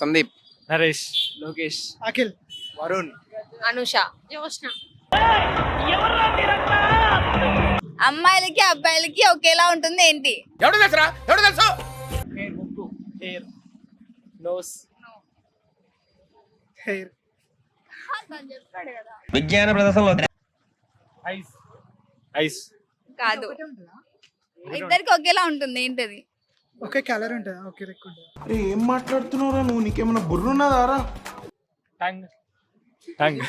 సందీప్. నరేష్. లోకేష్. అఖిల్. వరుణ్. అనుష. అమ్మాయిలకి అబ్బాయిలకి ఒకేలా ఉంటుంది ఏంటి? ఎవడు తెలుసురా? ఎవడు తెలుసు? హెయిర్ ముక్కు. హెయిర్. నోస్. హెయిర్. విజ్ఞాన ప్రదర్శనలో ఐస్. ఐస్. కాదు. ఇద్దరికి ఒకేలా ఉంటుంది ఏంటది? ఒకే కలర్ ఉంటుందా. ఒకే లెక్క ఉంటుందా. అరే ఏం మాట్లాడుతున్నావురా నువ్వు? నీకేమైనా బుర్రున్నదారా? టంగ్ టంగ్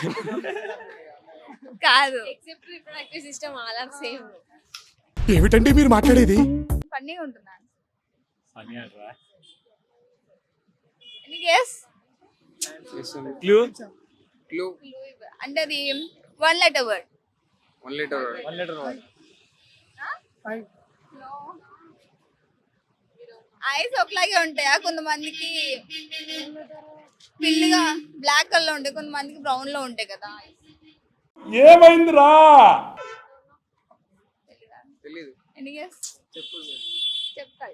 కాదు. Except reproductive system all are same ఏమిటండి మీరు మాట్లాడేది? ఫన్నీగా ఉంటుందా? అని అంటారా? ఎనీ గెస్ క్లూ క్లూ అంటే అది one letter word one litre one litre five eyes ఒకలాగే ఉంటాయా? కొంతమందికి పిల్లిగా బ్లాక్ కలర్లో ఉంటాయి కొంతమందికి బ్రౌన్లో ఉంటాయి కదా చెప్తా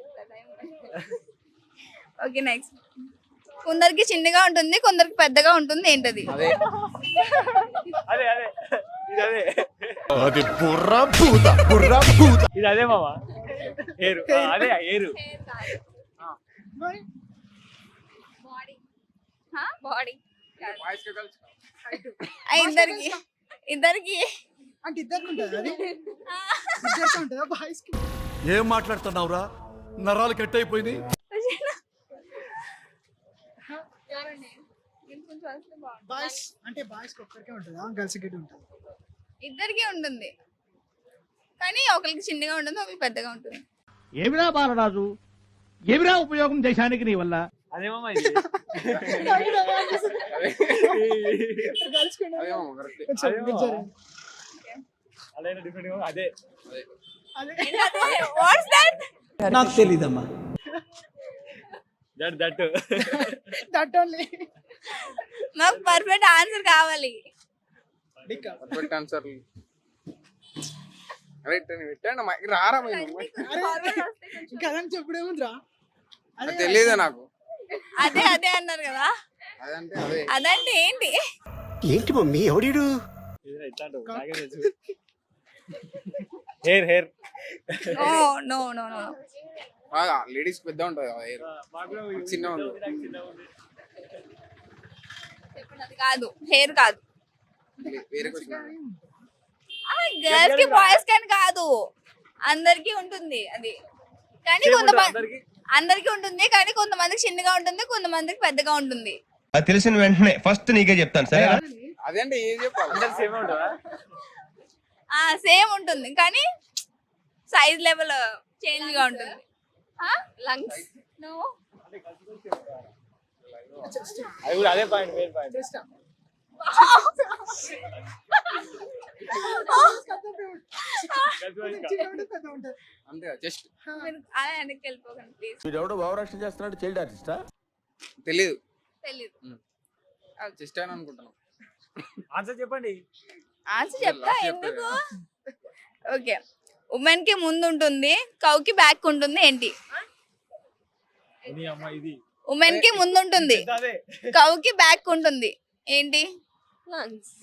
ఓకే నెక్స్ట్ కొందరికి చిన్నగా ఉంటుంది కొందరికి పెద్దగా ఉంటుంది ఏంటది? అదే. అదే అదే. ఇది అదే. అది బుర్ర భూత బుర్ర భూత ఇది అదే మామ. ఏరు. అదే ఏరు. బాడీ బాడీ వాయిస్కి కలిసి ఇద్దరికి ఇద్దరికి అంటే ఇద్దరికి ఉంటుందా అది? ఇద్దరికి ఉంటుందా బాయ్స్కి? ఏం మాట్లాడుతున్నావురా? నరాలు కట్ అయిపోయింది బాయ్స్ అంటే బాయ్స్ ఒక్కరికే ఉంటుందా? గర్ల్స్కి ఉంటుంది? ఇద్దరికి ఉంటుంది. కానీ ఒకరికి చిన్నగా ఉంటుంది ఒకరికి పెద్దగా ఉంటుంది. ఏమిరా బాలరాజు? ఏమిరా ఉపయోగం దేశానికి నీ వల్ల? అదే మామ ఇది గర్ల్స్కి అదే. నాకు తెలీదమ్మా. That that. దట్ ఓన్లీ మాకు పర్ఫెక్ట్ ఆన్సర్ కావాలి. పర్ఫెక్ట్ ఆన్సర్ పెట్టాను మా- రారా అదని చెప్పుడేముందిరా తెలియదు నాకు. అదే అదే అన్నారు కదా. అదంటే అదే. అదంటే ఏంటి? ఏంటి mummy? ఎవడీడు? Hair hair oh no no no. బాగా లేడీస్ పెద్ద ఉంటుంది కదా hair. చిన్న కాదు. హెయిర్ కాదు. వేరే క్వశ్చన్ గర్ల్స్కి బాయ్స్ కానీ కాదు. అందరికి ఉంటుంది అది. కానీ కొంతమంది అందరికి. ఉంటుంది కానీ కొంతమందికి చిన్నగా ఉంటుంది కొంతమందికి పెద్దగా ఉంటుంది. అది తెలిసిన వెంటనే ఫస్ట్ నీకే చెప్తాను సరే అదేంటే ఏం ఆ సేమ్ ఉంటుంది కానీ సైజ్ లెవెల్ చేంజ్గా ఉంటుంది. లంగ్స్ నో అది పాయింట్ పాయింట్ అంతే జస్ట్ మీరు అలా వెనక్కి వెళ్ళిపోకండి ప్లీజ్ వీడెవడో భావరక్షణ చేస్తున్నాడు చైల్డ్ ఆర్టిస్టా? తెలీదు. తెలీదు. జస్ట్ అని అనుకుంటున్నాను ఆన్సర్ చెప్పండి. ఆన్సర్ చెప్తా ఎందుకు? ఓకే. ఉమెన్కి ముందు ఉంటుంది కౌకి బ్యాక్ ఉంటుంది ఏంటి? ఇది అమ్మ ఇది. ఉమెన్కి ముందు ఉంటుంది కౌకి బ్యాక్ ఉంటుంది ఏంటి లంగ్స్?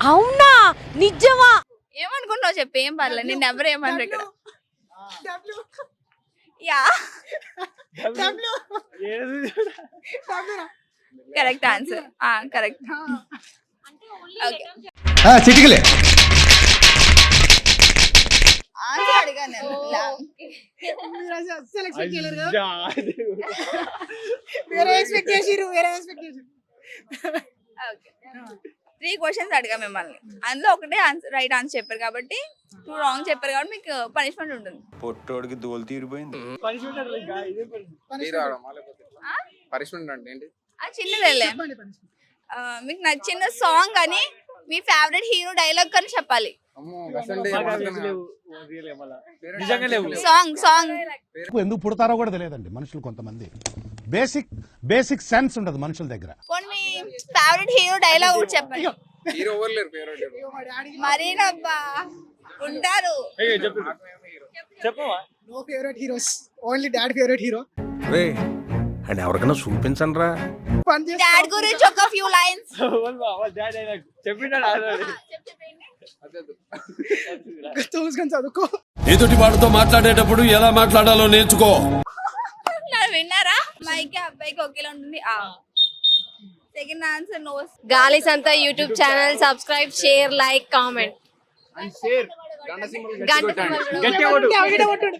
అవునా? నిజమా? ఏమనుకుంటున్నావు చెప్పి ఏం పర్లేదు. నేను ఎవరు ఏమన్నారు ఇక్కడ. Yeah. Correct answer correct okay. చిటికలే three questions అడిగా మిమ్మల్ని. అందులో ఒకటే ఆన్సర్ రైట్ ఆన్సర్ చెప్పారు కాబట్టి టూ రాంగ్ చెప్పారు కాబట్టి మీకు పనిష్మెంట్ ఉంటుంది. పొట్టోడికి దోలు తీరిపోయింది. పనిష్మెంట్ అంటే ఏంటి? అది చిన్నదేలే. మీకు నచ్చిన సాంగ్ కానీ మీ ఫేవరెట్ హీరో డైలాగ్ కానీ చెప్పాలి. ఎందుకు పుడతారో కూడా తెలియదండి మనుషులు కొంతమంది. బేసిక్ బేసిక్ సెన్స్ ఉండదు మనుషుల దగ్గర. ఫేవరెట్ హీరో డైలాగ్ చెప్పండి. హీరో మరీనబ్బా ఉంటారు. అయ్యో, చెప్పు. చెప్పవా no favourite heroes only dad favourite hero ray and ఎవరికైనా చూపించండి రా. డాడ్ గురించి ఒక ఫ్యూ లైన్స్ చెప్పినాడు? చూసుకొని చదువుకో ఎదుటి వాడితో మాట్లాడేటప్పుడు ఎలా మాట్లాడాలో నేర్చుకో. విన్నారా? మైకి అబ్బాయికి ఒకేలా ఉంటుంది. సెకండ్ ఆన్సర్ నో గాలి సంత YouTube channel subscribe share like comment. And share. గంట సింబల్ కొట్టండి గట్టిగా కొట్టాడు.